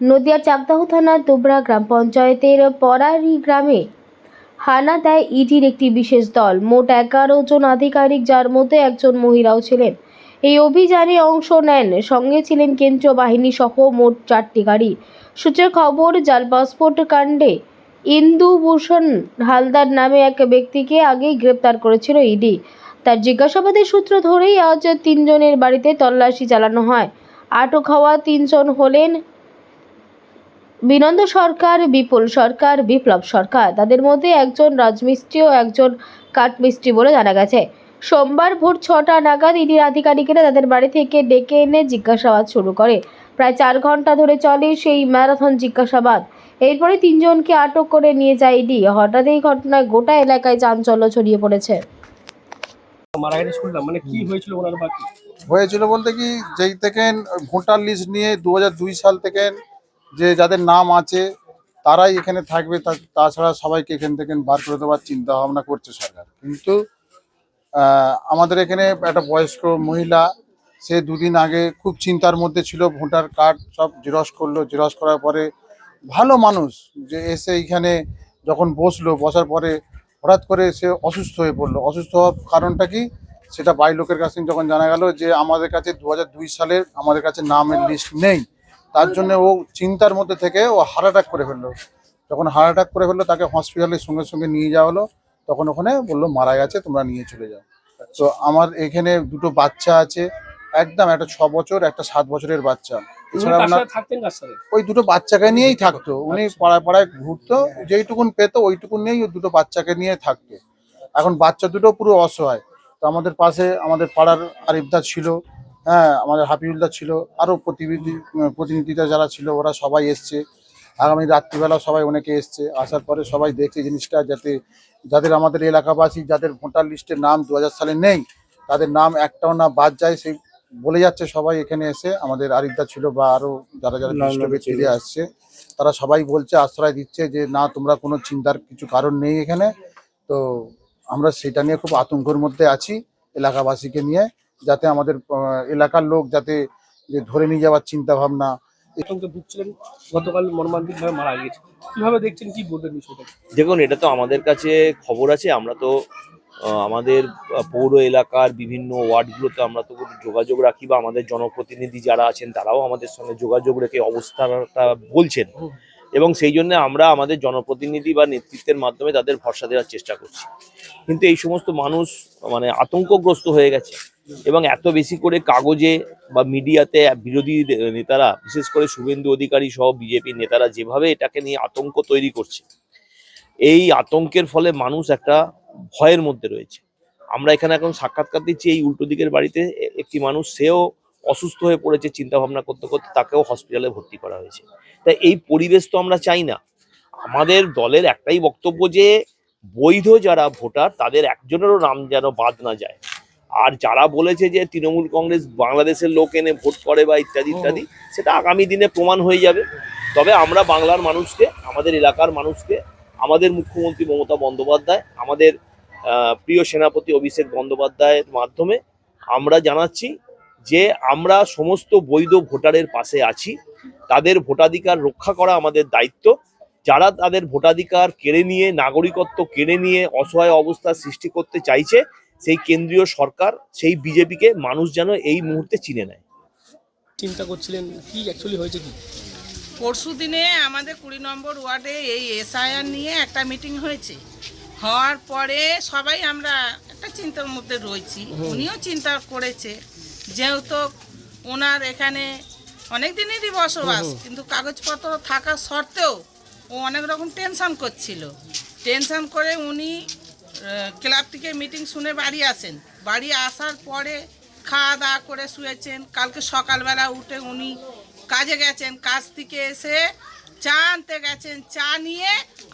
নদিয়ার চাকদাহ থানার দুবরা গ্রাম পঞ্চায়েতের পরারি গ্রামে হানা দেয় ইডির একটি বিশেষ দল। মোট এগারো জন আধিকারিক, যার মধ্যে একজন মহিলাও ছিলেন। এই অভিযানে অংশ নেন, সঙ্গে ছিলেন কেন্দ্রীয় বাহিনী সহ মোট চারটি গাড়ি। সূত্রের খবর জাল পাসপোর্ট কাণ্ডে ইন্দুভূষণ হালদার নামে এক ব্যক্তিকে আগেই গ্রেপ্তার করেছিল ইডি। তার জিজ্ঞাসাবাদের সূত্র ধরেই আজ তিনজনের বাড়িতে তল্লাশি চালানো হয়। আটক হওয়া তিনজন হলেন বিনন্দ সরকার বিপুল সরকার বিপ্লব সরকার। তাদের মধ্যে একজন রাজমিস্ত্রি ও একজন কাঠমিস্ত্রি বলে জানা গেছে। সোমবার ভোর ছটা নাগাদ ইডির আধিকারিকেরা তাদের বাড়ি থেকে ডেকে এনে জিজ্ঞাসাবাদ শুরু করে। প্রায় চার ঘণ্টা ধরে চলে সেই ম্যারাথন জিজ্ঞাসাবাদ। এরপরে তিনজনকে আটক করে নিয়ে যায় ইডি। হঠাৎ এই ঘটনায় গোটা এলাকায় চাঞ্চল্য ছড়িয়ে পড়েছে। মারা গেছে শুনলাম। মানে কি হয়েছিল ওনার বাকি হয়েছিল বলতে কি যেই থেকে ভোটার লিস্ট নিয়ে দু সাল থেকে যে যাদের নাম আছে, তারাই এখানে থাকবে। তাছাড়া সবাইকে এখান থেকে বার করে দেওয়ার চিন্তা ভাবনা করছে সরকার। কিন্তু আমাদের এখানে একটা বয়স্ক মহিলা, সে দুদিন আগে খুব চিন্তার মধ্যে ছিল, ভোটার কার্ড সব জেরক্স করল। জেরক্স করার পরে ভালো মানুষ যে এসে এইখানে যখন বসল, বসার পরে হঠাৎ করে সে অসুস্থ হয়ে পড়ল। অসুস্থ হওয়ার কারণটা কি? সেটা বাই লোকের কাছ যখন জানা গেল যে আমাদের কাছে দু সালের আমাদের কাছে নামের লিস্ট নেই। তার জন্য ও চিন্তার মধ্যে থেকে ও হার্ট অ্যাটাক করে ফেলল। যখন হার্ট অ্যাটাক করে ফেলল তাকে হসপিটালের সঙ্গে সঙ্গে নিয়ে যাওয়া হলো। তখন ওখানে বলল মারা গেছে তোমরা নিয়ে চলে যাও। তো আমার এখানে দুটো বাচ্চা আছে একদম একটা ছ বছর একটা সাত বছরের বাচ্চা। এছাড়া ওই দুটো বাচ্চাকে নিয়েই থাকতো। উনি পাড়ায় পাড়ায় ঘুরতো যেইটুকুন পেতো ওইটুকুন নিয়েই ওই দুটো বাচ্চাকে নিয়ে থাকতো। এখন বাচ্চা দুটো পুরো অসহায়। তো আমাদের পাশে আমাদের পাড়ার আরিফদা ছিল হ্যাঁ আমাদের হাফিজুল্লাহ ছিল আরও প্রতিনিধি প্রতিনিধিরা যারা ছিল ওরা সবাই এসছে। আগামী রাত্রিবেলা সবাই অনেকে এসছে আসার পরে সবাই দেখছে জিনিসটা যাতে যাদের আমাদের এলাকাবাসী যাদের ভোটার লিস্টের নাম দু হাজার সালে নেই তাদের নাম একটাও না বাদ যায় সেই বলে যাচ্ছে সবাই এখানে এসে। আমাদের আরিফদা ছিল বা আরও যারা যারা ব্যক্তি ছিল। আসছে তারা সবাই বলছে আশ্রয় দিচ্ছে যে না তোমরা কোনো চিন্তার কিছু কারণ নেই এখানে। তো আমরা সেটা নিয়ে খুব আতঙ্কের মধ্যে আছি এলাকাবাসীকে নিয়ে। যাতে আমাদের আহ, এলাকার লোক যাতে যে ধরে নিয়ে যাওয়ার চিন্তা ভাবনা আতঙ্কে ভুগছিলেন গতকাল মর্মান্তিক ভাবে মারা গেছে কীভাবে দেখছেন কি বলবেন বিষয়টা? দেখুন এটা তো আমাদের কাছে খবর আছে আমরা তো আহ, আমাদের পৌর এলাকার বিভিন্ন ওয়ার্ডগুলোতে আমরা তো যোগাযোগ রাখি বা আমাদের জনপ্রতিনিধি যারা আছেন তারাও আমাদের সঙ্গে যোগাযোগ রেখে অবস্থাটা বলছেন। এবং সেই জন্য আমরা আমাদের জনপ্রতিনিধি বা নেতৃত্বের মাধ্যমে তাদের ভরসা দেওয়ার চেষ্টা করছি। কিন্তু এই সমস্ত মানুষ মানে আতঙ্কগ্রস্ত হয়ে গেছে এবং এত বেশি করে কাগজে বা মিডিয়াতে বিরোধী নেতারা, বিশেষ করে শুভেন্দু অধিকারী সহ বিজেপি নেতারা যেভাবে এটাকে নিয়ে আতঙ্ক তৈরি করছে, এই আতঙ্কের ফলে মানুষ একটা ভয়ের মধ্যে রয়েছে। আমরা এখানে এখন সাক্ষাৎকার দিচ্ছি এই উল্টো দিকের বাড়িতে একটি মানুষ, সেও অসুস্থ হয়ে পড়েছে চিন্তা ভাবনা করতে করতে তাকেও হসপিটালে ভর্তি করা হয়েছে। তাই এই পরিবেশ তো আমরা চাই না। আমাদের দলের একটাই বক্তব্য যে, বৈধ যারা ভোটার, তাদের একজনেরও নাম যেন বাদ না যায়। আর যারা বলেছে যে, তৃণমূল কংগ্রেস বাংলাদেশের লোক এনে ভোট করে বা ইত্যাদি ইত্যাদি, সেটা আগামী দিনে প্রমাণ হয়ে যাবে। তবে আমরা বাংলার মানুষকে, আমাদের এলাকার মানুষকে, আমাদের মুখ্যমন্ত্রী মমতা বন্দ্যোপাধ্যায়, আমাদের প্রিয় সেনাপতি অভিষেক বন্দ্যোপাধ্যায়ের মাধ্যমে আমরা জানাচ্ছি যে আমরা সমস্ত বৈধ ভোটারের পাশে আছি তাদের ভোটাধিকার রক্ষা করা আমাদের দায়িত্ব। যারা তাদের ভোটাধিকার কেড়ে নিয়ে নাগরিকত্ব কেড়ে নিয়ে অসহায় অবস্থা সৃষ্টি করতে চাইছে সেই কেন্দ্রীয় সরকার সেই বিজেপিকে মানুষ যেন এই মুহূর্তে চিনে নেয়। চিন্তা করছিলেন কি অ্যাকচুয়ালি হয়েছে কি? পরশু দিনে আমাদের কুড়ি নম্বর ওয়ার্ডে এই এসআইআর নিয়ে একটা মিটিং হয়েছে। হওয়ার পরে সবাই আমরা একটা চিন্তার মধ্যে রয়েছি। উনিও চিন্তা করেছে। যেহেতু ওনার এখানে অনেক দিনেরই বসবাস কিন্তু কাগজপত্র থাকা সত্ত্বেও ও অনেক রকম টেনশন করছিল। টেনশন করে উনি ক্লাব থেকে মিটিং শুনে বাড়ি আসেন। বাড়ি আসার পরে খাওয়া দাওয়া করে শুয়েছেন। কালকে সকালবেলা উঠে উনি কাজে গেছেন। কাজ থেকে এসে চা আনতে গেছেন। চা নিয়ে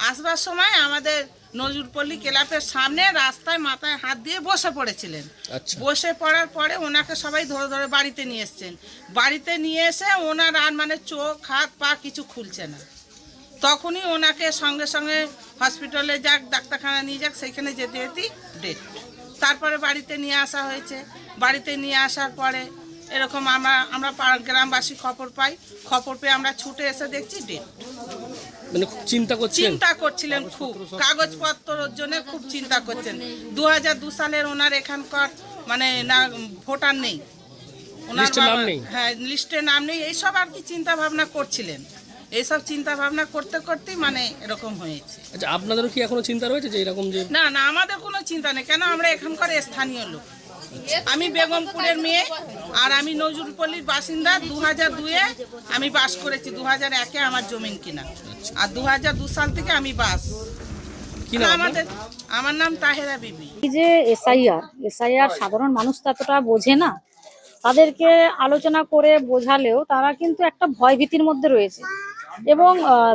আসবার সময় আমাদের নজরুলপল্লী ক্লাবের সামনে রাস্তায় মাথায় হাত দিয়ে বসে পড়েছিলেন। আচ্ছা। বসে পড়ার পরে ওনাকে সবাই ধরে ধরে বাড়িতে নিয়ে এসছেন। বাড়িতে নিয়ে এসে ওনার আর মানে চোখ হাত পা কিছু খুলছে না। তখনই ওনাকে সঙ্গে সঙ্গে হসপিটালে যাক ডাক্তারখানা নিয়ে যাক সেখানে যেতে যেতেই ডেট তারপরে বাড়িতে নিয়ে আসা হয়েছে। বাড়িতে নিয়ে আসার পরে এরকম আমরা আমরা গ্রামবাসী খবর পাই। খবর পেয়ে আমরা ছুটে এসে দেখছি ডেট মানে খুব চিন্তা করছেন? চিন্তা করছিলেন খুব। কাগজপত্রের জন্য খুব চিন্তা করছেন। দু হাজার দু সালের ওনার এখানকার মানে না ভোটার নেই। ওনার লিস্টে নাম নেই? হ্যাঁ লিস্টে নাম নেই। এইসব আর কি চিন্তা ভাবনা করছিলেন। এইসব চিন্তা ভাবনা করতে করতেই মানে এরকম হয়েছে। আচ্ছা আপনাদেরও কি এখনও চিন্তা রয়েছে যে এরকম যে না না আমাদের কোনো চিন্তা নেই। কেন? আমরা এখানকার স্থানীয় লোক। আমি বেগমপুরের মেয়ে আর আমি নজরুলপল্লির বাসিন্দা দু হাজার দুয়ে আমি বাস করেছি দু হাজার একে আমার জমিন কিনা। আর দু হাজার দু সাল থেকে আমি বাস। আমাদের আমার নাম তাহেরা বিবি। এই যে এসআইআর এসআইআর সাধারণ মানুষ তো এতটা বোঝে না। তাদেরকে আলোচনা করে বোঝালেও তারা কিন্তু একটা ভয় ভীতির মধ্যে রয়েছে। এবং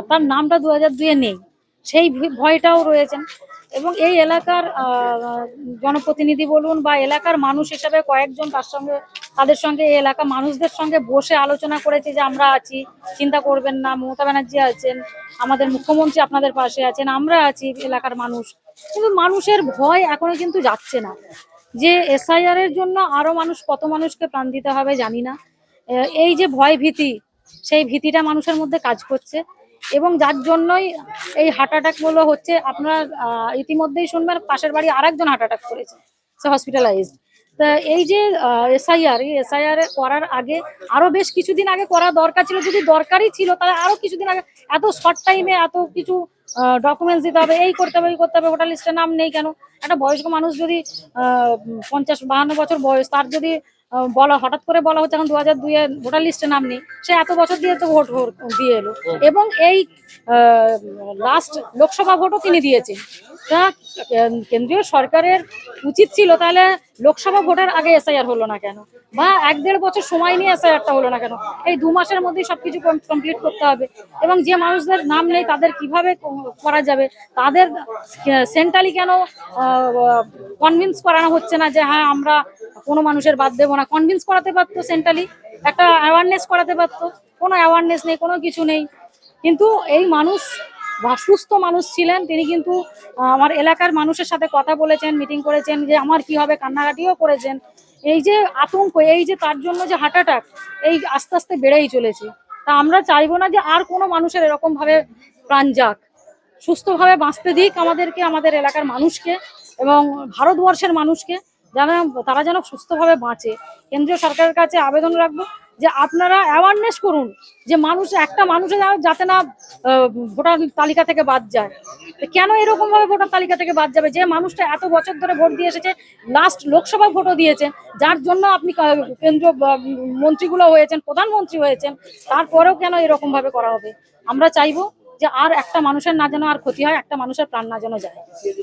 তার নামটা দু হাজার দুয়ে নেই। সেই ভি- ভয়টাও রয়েছেন এবং এই এলাকার জনপ্রতিনিধি বলুন বা এলাকার মানুষ হিসাবে কয়েকজন তার সঙ্গে, তাদের সঙ্গে, এই এলাকা মানুষদের সঙ্গে বসে আলোচনা করেছে যে আমরা আছি, চিন্তা করবেন না, মমতা ব্যানার্জি আছেন, আমাদের মুখ্যমন্ত্রী আপনাদের পাশে আছেন, আমরা আছি এলাকার মানুষ। কিন্তু মানুষের ভয় এখনও কিন্তু যাচ্ছে না। যে এসআইআর এর জন্য আরও মানুষ, কত মানুষকে প্রাণ দিতে হবে জানি না। এই যে ভয় ভীতি, সেই ভীতিটা মানুষের মধ্যে কাজ করছে। এবং যার জন্যই এই হার্ট অ্যাটাকগুলো হচ্ছে আপনার ইতিমধ্যেই শুনবেন পাশের বাড়ি আরেকজন হার্ট অ্যাটাক করেছে, সে হসপিটালাইজড তা এই যে এসআইআর এই এসআইআর করার আগে আরও বেশ কিছুদিন আগে করা দরকার ছিল, যদি দরকারই ছিল, তাহলে আরও কিছুদিন আগে, এত শর্ট টাইমে এত কিছু ডকুমেন্টস দিতে হবে, এই করতে হবে এই করতে হবে ভোটার লিস্টের নাম নেই কেন? একটা বয়স্ক মানুষ যদি পঞ্চাশ, বাহান্ন বছর বয়স, তার যদি বলা, হঠাৎ করে বলা হচ্ছে, এখন দু হাজার দুইয়ে ভোটার লিস্টে নাম নেই। সে এত বছর দিয়ে তো ভোট দিয়ে এলো। এবং এই লাস্ট লোকসভা ভোটও তিনি দিয়েছেন। তা কেন্দ্রীয় সরকারের উচিত ছিল তাহলে লোকসভা ভোটের আগে এসআইআর হলো না কেন? বা এক দেড় বছর সময় নিয়ে এসআইআরটা হলো না কেন? এই দু মাসের মধ্যেই সবকিছু কমপ্লিট করতে হবে। এবং যে মানুষদের নাম নেই, তাদের কীভাবে করা যাবে? তাদের সেন্ট্রালি কেন কনভিন্স করানো হচ্ছে না যে হ্যাঁ আমরা কোনো মানুষের বাদ দেবো না। কনভিন্স করাতে পারতো সেন্ট্রালি একটা অ্যাওয়ারনেস করাতে পারতো। কোনো অ্যাওয়ারনেস নেই, কোনো কিছু নেই। কিন্তু এই মানুষ, বা সুস্থ মানুষ ছিলেন, তিনি কিন্তু আমার এলাকার মানুষের সাথে কথা বলেছেন মিটিং করেছেন, যে আমার কি হবে, কান্নাকাটিও করেছেন। এই যে আতঙ্ক, এই যে তার জন্য যে হার্ট অ্যাটাক এই আস্তে আস্তে বেড়েই চলেছে। তা আমরা চাইব না যে আর কোনো মানুষের এরকম ভাবে প্রাণ যাক। সুস্থভাবে বাঁচতে দিক আমাদেরকে, আমাদের এলাকার মানুষকে এবং ভারতবর্ষের মানুষকে। যেন তারা যেন সুস্থভাবে বাঁচে। কেন্দ্রীয় সরকারের কাছে আবেদন রাখব যে আপনারা অ্যাওয়ারনেস করুন যে মানুষ, একটা মানুষের যাতে না ভোটার তালিকা থেকে বাদ যায়। কেন এরকম ভাবে ভোটার তালিকা থেকে বাদ যাবে? যে মানুষটা এত বছর ধরে ভোট দিয়ে এসেছে লাস্ট লোকসভা ভোটও দিয়েছেন যার জন্য আপনি কেন্দ্রীয় মন্ত্রীগুলো হয়েছেন, প্রধানমন্ত্রী হয়েছেন, তারপরেও কেন এরকম ভাবে করা হবে? আমরা চাইব যে আর একটা মানুষের না যেন আর ক্ষতি হয়, একটা মানুষের প্রাণ না যেন যায়।